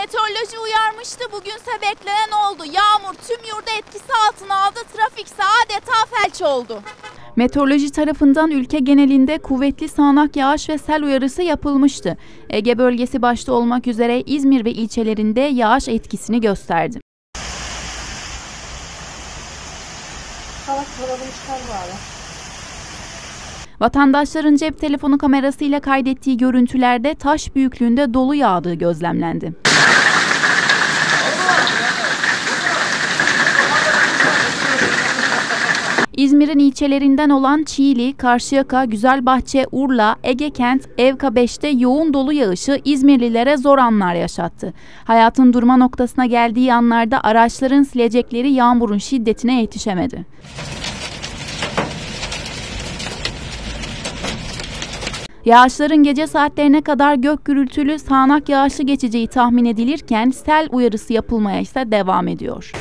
Meteoroloji uyarmıştı. Bugünse beklenen oldu. Yağmur tüm yurda etkisi altına aldı. Trafikse adeta felç oldu. Meteoroloji tarafından ülke genelinde kuvvetli sağanak yağış ve sel uyarısı yapılmıştı. Ege bölgesi başta olmak üzere İzmir ve ilçelerinde yağış etkisini gösterdi. Hava çorabını çıkar bari. Vatandaşların cep telefonu kamerasıyla kaydettiği görüntülerde taş büyüklüğünde dolu yağdığı gözlemlendi. İzmir'in ilçelerinden olan Çiğli, Karşıyaka, Güzelbahçe, Urla, Egekent, Evka 5'te yoğun dolu yağışı İzmirlilere zor anlar yaşattı. Hayatın durma noktasına geldiği anlarda araçların silecekleri yağmurun şiddetine yetişemedi. Yağışların gece saatlerine kadar gök gürültülü sağanak yağışlı geçeceği tahmin edilirken sel uyarısı yapılmaya ise devam ediyor.